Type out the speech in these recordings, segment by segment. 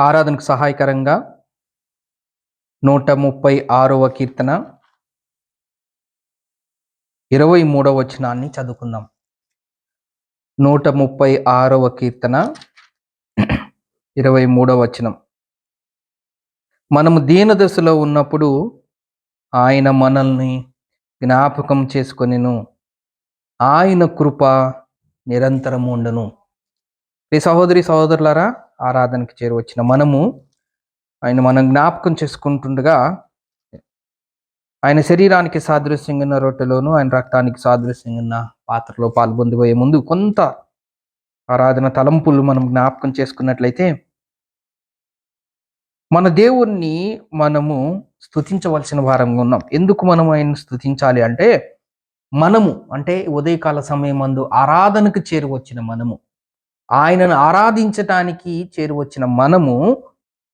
ఆరాధనకు సహాయకరంగా నూట ముప్పై ఆరవ కీర్తన ఇరవై మూడవ వచనాన్ని చదువుకుందాం. నూట ముప్పై ఆరవ కీర్తన ఇరవై మూడవ వచనం. మనము దీన దశలో ఉన్నప్పుడు ఆయన మనల్ని జ్ఞాపకం చేసుకొనిను. ఆయన కృప నిరంతరం ఉండను. ఈ సహోదరి సహోదరులారా ఆరాధనకి చేరువచ్చిన మనము ఆయన మనం జ్ఞాపకం చేసుకుంటుండగా ఆయన శరీరానికి సాదృశ్యంగా ఉన్న రొట్టెలోను ఆయన రక్తానికి సాదృశ్యంగా ఉన్న పాత్రలో పాల్పొందిపోయే ముందు కొంత ఆరాధన తలంపులు మనం జ్ఞాపకం చేసుకున్నట్లయితే మన దేవుణ్ణి మనము స్తుతించవలసిన వారంగా ఉన్నాం. ఎందుకు మనం ఆయన స్థుతించాలి అంటే మనము అంటే ఉదయకాల సమయం మందు ఆరాధనకు చేరువచ్చిన మనము. ఆయనను ఆరాధించటానికి చేరువచ్చిన మనము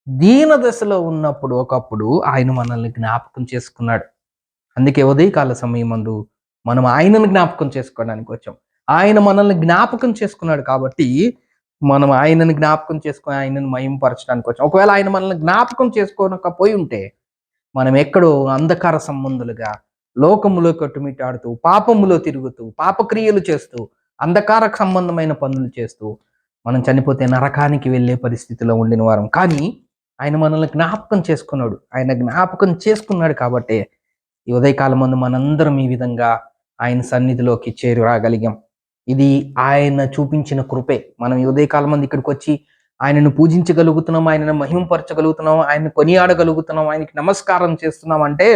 దీన దశలో ఉన్నప్పుడు ఒకప్పుడు ఆయన మనల్ని జ్ఞాపకం చేసుకున్నాడు. అందుకే ఉదయకాల సమయం మనం ఆయనను జ్ఞాపకం చేసుకోవడానికి వచ్చాం. ఆయన మనల్ని జ్ఞాపకం చేసుకున్నాడు కాబట్టి మనం ఆయనను జ్ఞాపకం చేసుకొని ఆయనను మయంపరచడానికి వచ్చాం. ఒకవేళ ఆయన మనల్ని జ్ఞాపకం చేసుకోనకపోయి ఉంటే మనం ఎక్కడో అంధకార సంబంధులుగా లోకములో కట్టుమిట్టాడుతూ పాపములో తిరుగుతూ పాపక్రియలు చేస్తూ అంధకారకు సంబంధమైన పనులు చేస్తూ మనం చనిపోతే నరకానికి వెళ్ళే పరిస్థితిలో ఉండిన వారం. కానీ ఆయన మనల్ని జ్ఞాపకం చేసుకున్నాడు. ఆయన జ్ఞాపకం చేసుకున్నాడు కాబట్టి ఈ ఉదయకాలం ముందు మనందరం ఈ విధంగా ఆయన సన్నిధిలోకి చేరురాగలిగాం ఇది ఆయన చూపించిన కృపే. మనం ఈ ఉదయకాలం మంది ఇక్కడికి వచ్చి ఆయనను పూజించగలుగుతున్నాం ఆయనను మహిమపరచగలుగుతున్నాం ఆయన కొనియాడగలుగుతున్నాం ఆయనకి నమస్కారం చేస్తున్నాం అంటే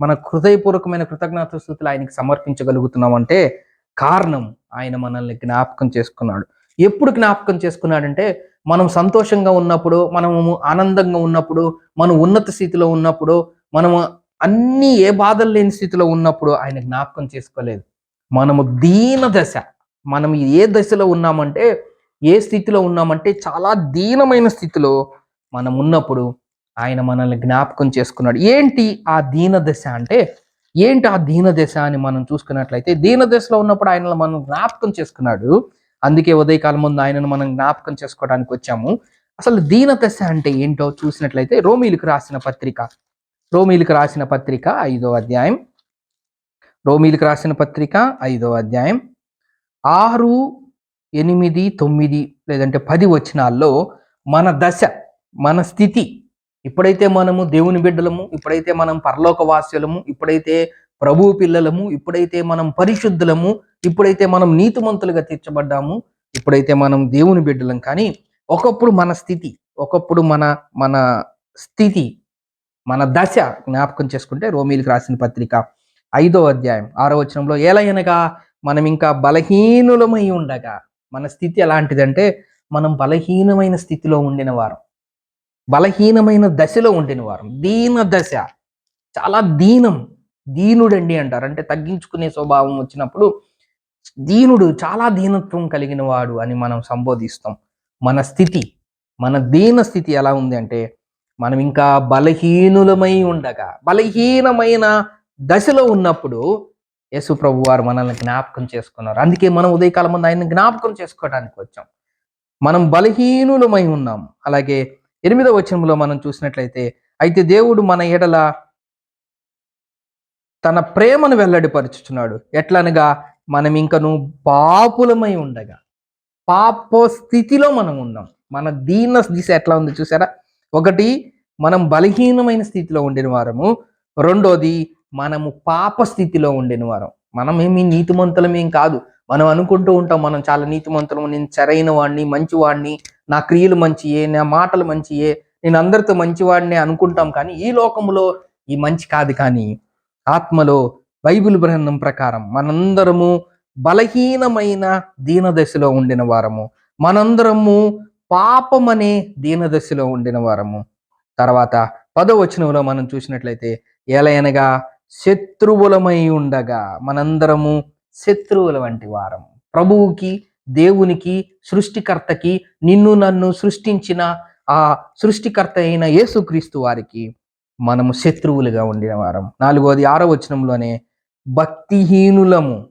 మన హృదయపూర్వకమైన కృతజ్ఞత స్థుతులు ఆయనకి సమర్పించగలుగుతున్నాం అంటే కారణం ఆయన మనల్ని జ్ఞాపకం చేసుకున్నాడు. ఎప్పుడు జ్ఞాపకం చేసుకున్నాడంటే మనం సంతోషంగా ఉన్నప్పుడు మనము ఆనందంగా ఉన్నప్పుడు మనం ఉన్నత స్థితిలో ఉన్నప్పుడు మనము అన్ని ఏ బాధలు లేని స్థితిలో ఉన్నప్పుడు ఆయన జ్ఞాపకం చేసుకోలేదు. మనము దీన దశ మనం ఏ దశలో ఉన్నామంటే ఏ స్థితిలో ఉన్నామంటే చాలా దీనమైన స్థితిలో మనం ఉన్నప్పుడు ఆయన మనల్ని జ్ఞాపకం చేసుకున్నాడు. ఏంటి ఆ దీన దశ అంటే ఏంటి ఆ దీనదశ అని మనం చూసుకున్నట్లయితే దీన దశలో ఉన్నప్పుడు ఆయనను మనం జ్ఞాపకం చేసుకున్నాడు. అందుకే ఉదయకాలం ముందు ఆయనను మనం జ్ఞాపకం చేసుకోవడానికి వచ్చాము. అసలు దీనదశ అంటే ఏంటో చూసినట్లయితే రోమిలకు రాసిన పత్రిక. రోమిలకు రాసిన పత్రిక ఐదో అధ్యాయం. రోమిలకు రాసిన పత్రిక ఐదో అధ్యాయం. ఆరు ఎనిమిది తొమ్మిది లేదంటే పది వచనాల్లో మన దశ మన స్థితి ఇప్పుడైతే మనము దేవుని బిడ్డలము ఇప్పుడైతే మనం పరలోక వాస్యులము ఇప్పుడైతే ప్రభు పిల్లలము ఇప్పుడైతే మనం పరిశుద్ధులము ఇప్పుడైతే మనం నీతిమంతులుగా తీర్చబడ్డాము ఇప్పుడైతే మనం దేవుని బిడ్డలం. కానీ ఒకప్పుడు మన స్థితి ఒకప్పుడు మన మన స్థితి మన దశ జ్ఞాపకం చేసుకుంటే రోమిలకు రాసిన పత్రిక ఐదో అధ్యాయం ఆరో వచనంలో ఏలయనగా మనం ఇంకా బలహీనులమై ఉండగా. మన స్థితి ఎలాంటిదంటే మనం బలహీనమైన స్థితిలో ఉండిన వారం. బలహీనమైన దశలో ఉండిన వారం. దీన దశ. చాలా దీనం. దీనుడండి అంటారు. అంటే తగ్గించుకునే స్వభావం వచ్చినప్పుడు దీనుడు చాలా దీనత్వం కలిగిన వాడు అని మనం సంబోధిస్తాం. మన స్థితి. మన దీన స్థితి ఎలా ఉంది అంటే మనం ఇంకా బలహీనులమై ఉండగా బలహీనమైన దశలో ఉన్నప్పుడు యేసు ప్రభు వారు మనల్ని జ్ఞాపకం చేసుకున్నారు. అందుకే మనం ఉదయకాలం ముందు ఆయన జ్ఞాపకం చేసుకోవడానికి వచ్చాం. మనం బలహీనులమై ఉన్నాం. అలాగే ఎనిమిదవ వచనంలో మనం చూసినట్లయితే అయితే దేవుడు మన ఎడల తన ప్రేమను వెల్లడిపరుచుచున్నాడు. ఎట్లనగా మనం ఇంకను పాపులమై ఉండగా. పాప స్థితిలో మనం ఉన్నాం. మన దీన దిశ ఎట్లా ఉంది చూసారా? ఒకటి మనం బలహీనమైన స్థితిలో ఉండిన వారము. రెండోది మనము పాప స్థితిలో ఉండిన వారం. మనం ఏమి నీతిమంతులమేం కాదు. మనం అనుకుంటూ ఉంటాం మనం చాలా నీతిమంతులము నేను సరైన వాడిని మంచివాడిని నా క్రియలు మంచియే నా మాటలు మంచియే నేను అందరితో మంచివాడిని అనుకుంటాం కానీ ఈ లోకములో ఈ మంచి కాదు కానీ ఆత్మలో బైబిల్ గ్రంథం ప్రకారం మనందరము బలహీనమైన దీనదశలో ఉండిన వారము. మనందరము పాపమనే దీనదశలో ఉండిన వారము. తర్వాత పదవచనంలో మనం చూసినట్లయితే ఎలయనగా శత్రువులమై ఉండగా మనందరము శత్రువుల వంటి వారము. ప్రభువుకి దేవునికి సృష్టికర్తకి నిన్ను నన్ను సృష్టించిన ఆ సృష్టికర్త అయిన యేసుక్రీస్తు వారికి మనము శత్రువులుగా ఉండిన వారం. నాలుగోది ఆరో వచనంలోనే భక్తిహీనులము.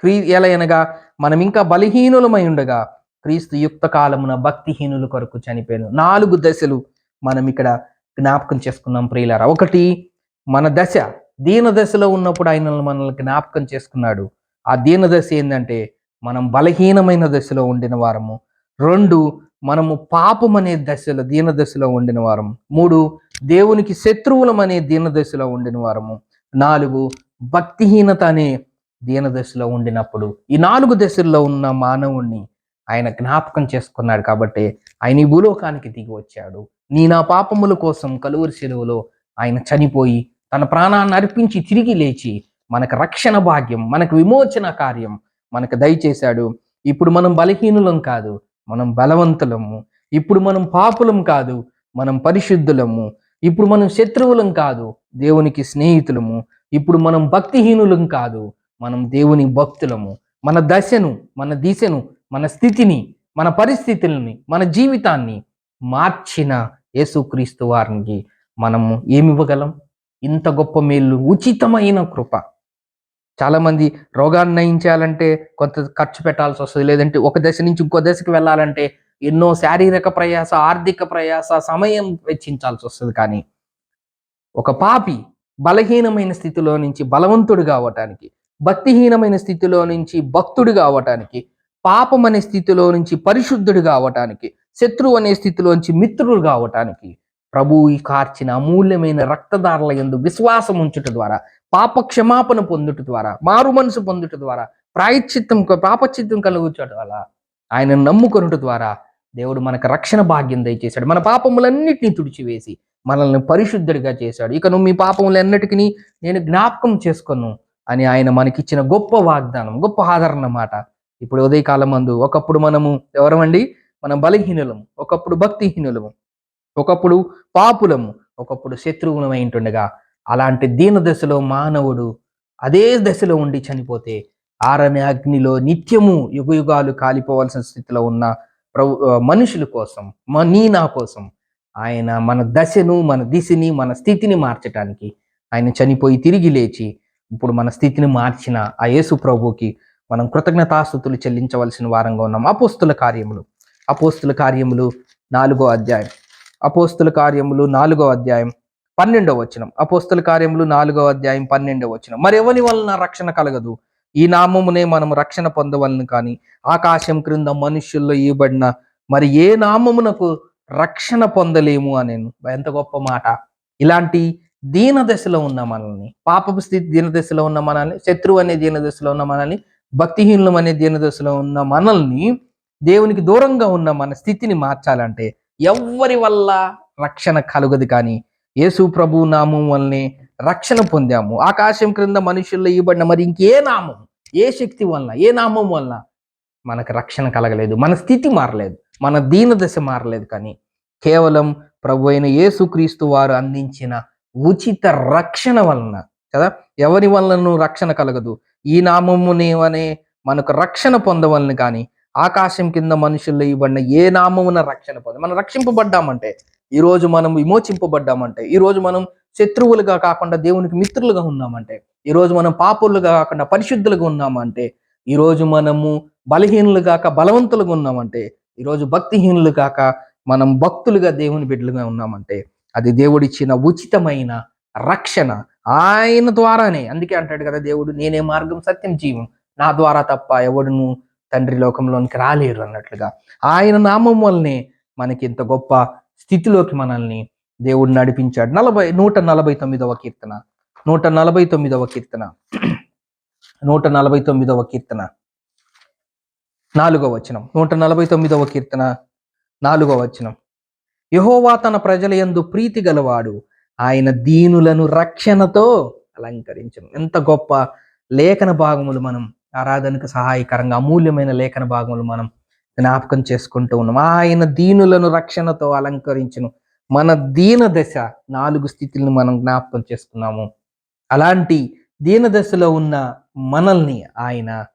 క్రీ ఎలా అనగా మనం ఇంకా బలహీనులమై ఉండగా క్రీస్తు యుక్త కాలమున భక్తిహీనుల కొరకు చనిపోయాను నాలుగు దశలు మనం ఇక్కడ జ్ఞాపకం చేసుకున్నాం ప్రియులారా. ఒకటి మన దశ. దీన దశలో ఉన్నప్పుడు ఆయన మనల్ని జ్ఞాపకం చేసుకున్నాడు. ఆ దీన దశ ఏంటంటే మనం బలహీనమైన దశలో ఉండిన వారము. రెండు మనము పాపం అనే దశలో దీన దశలో ఉండిన వారము. మూడు దేవునికి శత్రువులం అనే దీన దశలో ఉండిన వారము. నాలుగు భక్తిహీనత అనే దీన దశలో ఉండినప్పుడు. ఈ నాలుగు దశల్లో ఉన్న మానవుణ్ణి ఆయన జ్ఞాపకం చేసుకున్నాడు కాబట్టి ఆయన ఈ భూలోకానికి దిగి వచ్చాడు. నీ నా పాపముల కోసం కలువరి సెలవులో ఆయన చనిపోయి తన ప్రాణాన్ని అర్పించి తిరిగి లేచి మనకు రక్షణ భాగ్యం మనకు విమోచన కార్యం మనకు దయచేశాడు. ఇప్పుడు మనం బలహీనులం కాదు మనం బలవంతులము. ఇప్పుడు మనం పాపులం కాదు మనం పరిశుద్ధులము. ఇప్పుడు మనం శత్రువులం కాదు దేవునికి స్నేహితులము. ఇప్పుడు మనం భక్తిహీనులం కాదు మనం దేవుని భక్తులము. మన దశను మన దిశను మన స్థితిని మన పరిస్థితులని మన జీవితాన్ని మార్చిన యేసుక్రీస్తు వారికి మనము ఏమి ఇవ్వగలం? ఇంత గొప్ప మేలు ఉచితమైన కృప. చాలామంది రోగాన్ని నయించాలంటే కొంత ఖర్చు పెట్టాల్సి వస్తుంది. లేదంటే ఒక దశ నుంచి ఇంకో దశకి వెళ్ళాలంటే ఎన్నో శారీరక ప్రయాస ఆర్థిక ప్రయాస సమయం వెచ్చించాల్సి వస్తుంది. కానీ ఒక పాపి బలహీనమైన స్థితిలో నుంచి బలవంతుడు కావటానికి భక్తిహీనమైన స్థితిలో నుంచి భక్తుడు కావటానికి పాపం అనే స్థితిలో నుంచి పరిశుద్ధుడు కావటానికి శత్రువు అనే స్థితిలోంచి మిత్రుడు కావటానికి ప్రభువు ఈ కార్చిన అమూల్యమైన రక్తదారుల యందు విశ్వాసం ఉంచుట ద్వారా పాప క్షమాపణ పొందుట ద్వారా మారు మనసు పొందుట ద్వారా ప్రాయశ్చిత్తం పాపచిత్తం కలుగుచట వల్ల ఆయన నమ్ముకొనుట ద్వారా దేవుడు మనకు రక్షణ భాగ్యం దయచేశాడు. మన పాపములన్నిటినీ తుడిచివేసి మనల్ని పరిశుద్ధుడిగా చేశాడు. ఇక నువ్వు మీ పాపములన్నిటికీ నేను జ్ఞాపకం చేసుకొను అని ఆయన మనకిచ్చిన గొప్ప వాగ్దానం గొప్ప ఆదరణ మాట. ఇప్పుడు ఉదయకాలం మందు ఒకప్పుడు మనము ఎవరమండి? మనం బలహీనులము. ఒకప్పుడు భక్తిహీనులము. ఒకప్పుడు పాపులము ఒకప్పుడు శత్రువులమై ఉంటుండగా అలాంటి దీన దశలో మానవుడు అదే దశలో ఉండి చనిపోతే ఆరమి అగ్నిలో నిత్యము యుగయుగాలు కాలిపోవాల్సిన స్థితిలో ఉన్న ప్రభు మనుషుల కోసం మా నీ నా కోసం ఆయన మన దశను మన దిశని మన స్థితిని మార్చటానికి ఆయన చనిపోయి తిరిగి లేచి ఇప్పుడు మన స్థితిని మార్చిన ఆ యేసు ప్రభుకి మనం కృతజ్ఞతాస్థుతులు చెల్లించవలసిన వారంగా ఉన్నాం. అపోస్తుల కార్యములు అపోస్తుల కార్యములు నాలుగో అధ్యాయం. అపోస్తుల కార్యములు నాలుగో అధ్యాయం పన్నెండవ వచనం. అపోస్తుల కార్యములు నాలుగో అధ్యాయం పన్నెండవ వచనం. మరి ఎవరి వలన రక్షణ కలగదు? ఈ నామమునే మనం రక్షణ పొందవలను కానీ ఆకాశం క్రింద మనుష్యుల్లో ఇవ్వబడిన మరి ఏ నామమునకు రక్షణ పొందలేము అనేను? ఎంత గొప్ప మాట. ఇలాంటి దీన దశలో ఉన్న మనల్ని పాపపు స్థితి దీన దశలో ఉన్న మనల్ని శత్రువు అనే దీన దశలో ఉన్న మనల్ని భక్తిహీనులం అనే దీన దశలో ఉన్న మనల్ని దేవునికి దూరంగా ఉన్న మన స్థితిని మార్చాలంటే ఎవ్వరి వల్ల రక్షణ కలుగదు కానీ యేసు ప్రభు నామం వల్లనే రక్షణ పొందాము. ఆకాశం క్రింద మనుషుల్లో ఇవ్వబడిన మరి ఇంకే నామం ఏ శక్తి వల్ల ఏ నామం వల్ల మనకు రక్షణ కలగలేదు మన స్థితి మారలేదు మన దీన దశ మారలేదు కానీ కేవలం ప్రభు అయిన యేసుక్రీస్తు వారు అందించిన ఉచిత రక్షణ వలన కదా? ఎవరి వలన రక్షణ కలగదు? ఈ నామమునేవనే మనకు రక్షణ పొందవలని కానీ ఆకాశం కింద మనుషుల్లో ఇవ్వండి ఏ నామమున రక్షణ పొంది? మనం రక్షింపబడ్డామంటే ఈ రోజు మనం విమోచింపబడ్డామంటే ఈరోజు మనం శత్రువులుగా కాకుండా దేవునికి మిత్రులుగా ఉన్నామంటే ఈరోజు మనం పాపులుగా కాకుండా పరిశుద్ధులుగా ఉన్నామంటే ఈరోజు మనము బలహీనులు కాక బలవంతులుగా ఉన్నామంటే ఈరోజు భక్తిహీనులు కాక మనం భక్తులుగా దేవుని బిడ్డలుగా ఉన్నామంటే అది దేవుడిచ్చిన ఉచితమైన రక్షణ. ఆయన ద్వారానే. అందుకే అంటాడు కదా దేవుడు నేనే మార్గం సత్యం జీవం. నా ద్వారా తప్ప ఎవడును తండ్రి లోకంలోనికి రాలేరు అన్నట్లుగా. ఆయన నామం వల్లనే మనకి ఇంత గొప్ప స్థితిలోకి మనల్ని దేవుడు నడిపించాడు. నలభై నూట నలభై తొమ్మిదవ కీర్తన. నూట నలభై తొమ్మిదవ కీర్తన. నూట నలభై తొమ్మిదవ కీర్తన. నాలుగవ వచనం. నూట నలభై తొమ్మిదవ కీర్తన. నాలుగవ వచనం. యహోవా తన ప్రజల యందు ప్రీతి గలవాడు. ఆయన దీనులను రక్షణతో అలంకరించను. ఎంత గొప్ప లేఖన భాగములు మనం ఆరాధనకు సహాయకరంగా అమూల్యమైన లేఖన భాగములు మనం జ్ఞాపకం చేసుకుంటూ ఉన్నాం. ఆయన దీనులను రక్షణతో అలంకరించును. మన దీన దశ నాలుగు స్థితులను మనం జ్ఞాపకం చేసుకున్నాము. అలాంటి దీన దశలో ఉన్న మనల్ని ఆయన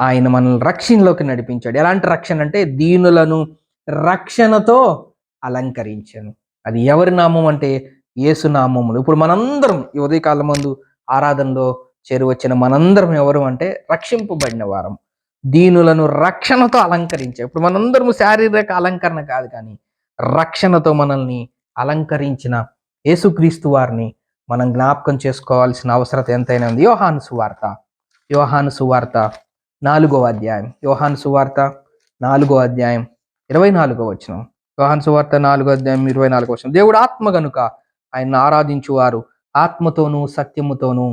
ఆయన మనల్ని రక్షణలోకి నడిపించాడు. ఎలాంటి రక్షణ అంటే దీనులను రక్షణతో అలంకరించాను. అది ఎవరి నామం అంటే యేసు నామములు. ఇప్పుడు మనందరం ఈ ఉదయకాలం ముందు ఆరాధనలో చేరువచ్చిన మనందరం ఎవరు అంటే రక్షింపబడిన వారం. దీనులను రక్షణతో అలంకరించే ఇప్పుడు మనందరము శారీరక అలంకరణ కాదు కానీ రక్షణతో మనల్ని అలంకరించిన యేసుక్రీస్తు వారిని మనం జ్ఞాపకం చేసుకోవాల్సిన అవసరత ఎంతైనా ఉంది. యోహాను సువార్త యోహాను సువార్త నాలుగో అధ్యాయం యోహాను సువార్త నాలుగో అధ్యాయం ఇరవై నాలుగో వచ్చిన యోహాను సువార్త నాలుగో అధ్యాయం ఇరవై నాలుగో వచ్చిన దేవుడు ఆత్మ గనుక ఆయన ఆరాధించువారు. ఆత్మతోనూ సత్యముతోనూ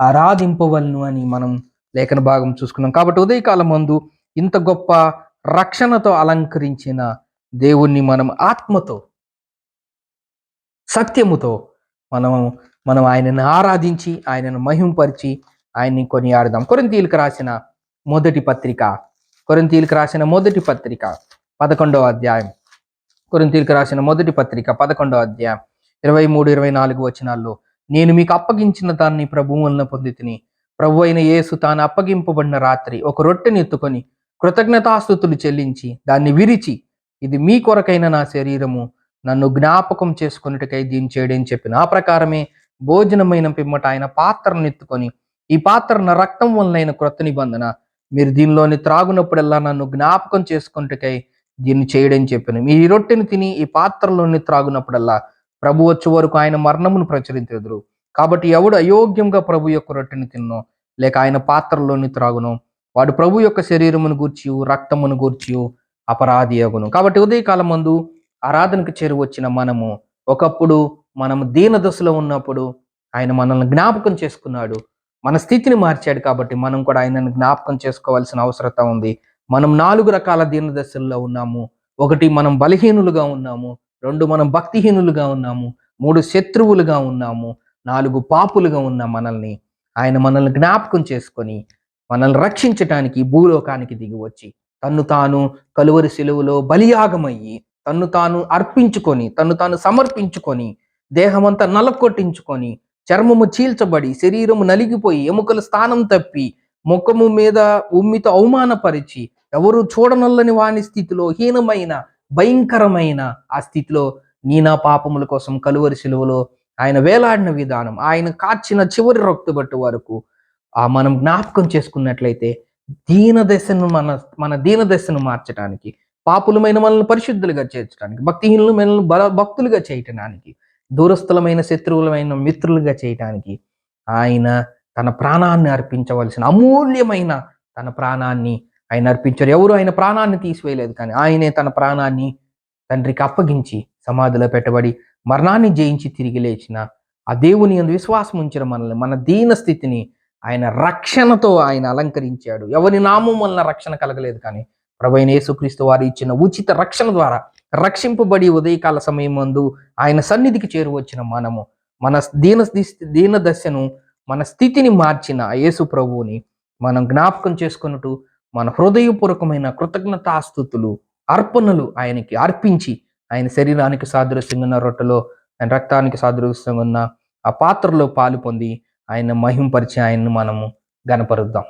ఆరాధింపవలను అని మనం లేఖన భాగం చూసుకున్నాం. కాబట్టి ఉదయకాలం ముందు ఇంత గొప్ప రక్షణతో అలంకరించిన దేవుణ్ణి మనం ఆత్మతో సత్యముతో మనము మనం ఆయనను ఆరాధించి ఆయనను మహింపరిచి ఆయన్ని కొనియాడదాం. కొరింతీలకు రాసిన మొదటి పత్రిక కొరింతీలకు రాసిన మొదటి పత్రిక పదకొండవ అధ్యాయం. కొరింతీలకు రాసిన మొదటి పత్రిక పదకొండవ అధ్యాయం. ఇరవై మూడు ఇరవై నాలుగు వచనాల్లో నేను మీకు అప్పగించిన దాన్ని ప్రభు వలన పొంది తిని ప్రభు అయిన యేసు తాను అప్పగింపబడిన రాత్రి ఒక రొట్టెని ఎత్తుకొని కృతజ్ఞతాస్థుతులు చెల్లించి దాన్ని విరిచి ఇది మీ కొరకైన నా శరీరము నన్ను జ్ఞాపకం చేసుకున్నట్టుకై దీన్ని చేయడం చెప్పిన. ఆ ప్రకారమే భోజనమైన పిమ్మట ఆయన పాత్రను ఎత్తుకొని ఈ పాత్ర నా రక్తం వలనైన క్రొత్త నిబంధన మీరు దీనిలోని త్రాగునప్పుడల్లా నన్ను జ్ఞాపకం చేసుకున్నట్టుకై దీన్ని చేయడం చెప్పాను. మీ ఈ రొట్టెని తిని ఈ పాత్రలోని త్రాగునప్పుడల్లా ప్రభు వచ్చే వరకు ఆయన మరణమును ప్రచురించెదరు. కాబట్టి ఎవడు అయోగ్యంగా ప్రభు యొక్క రొట్టెని తిన్నో లేక ఆయన పాత్రలోని త్రాగునో వాడు ప్రభు యొక్క శరీరమును గూర్చి రక్తమును గూర్చి అపరాధి అగును. కాబట్టి ఉదయకాలం ముందు ఆరాధనకు చేరు వచ్చిన మనము ఒకప్పుడు మనము దీన దశలో ఉన్నప్పుడు ఆయన మనల్ని జ్ఞాపకం చేసుకున్నాడు. మన స్థితిని మార్చాడు కాబట్టి మనం కూడా ఆయనను జ్ఞాపకం చేసుకోవాల్సిన అవసరత ఉంది. మనం నాలుగు రకాల దీన దశల్లో ఉన్నాము. ఒకటి మనం బలహీనులుగా ఉన్నాము. రెండు మనం భక్తిహీనులుగా ఉన్నాము మూడు శత్రువులుగా ఉన్నాము నాలుగు పాపులుగా ఉన్న మనల్ని ఆయన మనల్ని జ్ఞాపకం చేసుకొని మనల్ని రక్షించటానికి భూలోకానికి దిగి వచ్చి తన్ను తాను కలువరి సెలువులో బలియాగమయ్యి తన్ను తాను అర్పించుకొని తన్ను తాను సమర్పించుకొని దేహమంతా నలకొట్టించుకొని చర్మము చీల్చబడి శరీరము నలిగిపోయి ఎముకల స్థానం తప్పి ముఖము మీద ఉమ్మితో అవమానపరిచి ఎవరు చూడనల్లని వాని స్థితిలో హీనమైన భయంకరమైన ఆ స్థితిలో నీ నా పాపముల కోసం కలువరి శిలువలో ఆయన వేలాడిన విధానం ఆయన కాచిన చివరి రొక్తుబట్టు వరకు ఆ మనం జ్ఞాపకం చేసుకున్నట్లయితే దీన దశను మన మన దీన దశను మార్చడానికి పాపులమైన మనల్ని పరిశుద్ధులుగా చేర్చడానికి భక్తిహీనులు మనల్ని బల భక్తులుగా చేయటానికి దూరస్థులమైన శత్రువులమైన మిత్రులుగా చేయటానికి ఆయన తన ప్రాణాన్ని అర్పించవలసిన అమూల్యమైన తన ప్రాణాన్ని ఆయన అర్పించారు. ఎవరు ఆయన ప్రాణాన్ని తీసివేయలేదు కానీ ఆయనే తన ప్రాణాన్ని తండ్రికి అప్పగించి సమాధిలో పెట్టబడి మరణాన్ని జయించి తిరిగి లేచిన ఆ దేవుని అందు విశ్వాసం ఉంచిన మనల్ని మన దీన స్థితిని ఆయన రక్షణతో ఆయన అలంకరించాడు. ఎవరి నామం వలన రక్షణ కలగలేదు కానీ ప్రభైన యేసుక్రీస్తు వారు ఇచ్చిన ఉచిత రక్షణ ద్వారా రక్షింపబడి ఉదయకాల సమయం మందు ఆయన సన్నిధికి చేరువచ్చిన మనము మన దీన దీన దశను మన స్థితిని మార్చిన ఆ యేసు ప్రభువుని మనం జ్ఞాపకం చేసుకున్నట్టు మన హృదయపూర్వకమైన కృతజ్ఞతాస్థుతులు అర్పణలు ఆయనకి అర్పించి ఆయన శరీరానికి సాదృశ్యంగా ఉన్న రొట్టెలో ఆయన రక్తానికి సాదృశ్యంగా ఉన్న ఆ పాత్రలో పాలు పొంది ఆయన మహింపరిచి ఆయన్ని మనము గనపరుద్దాం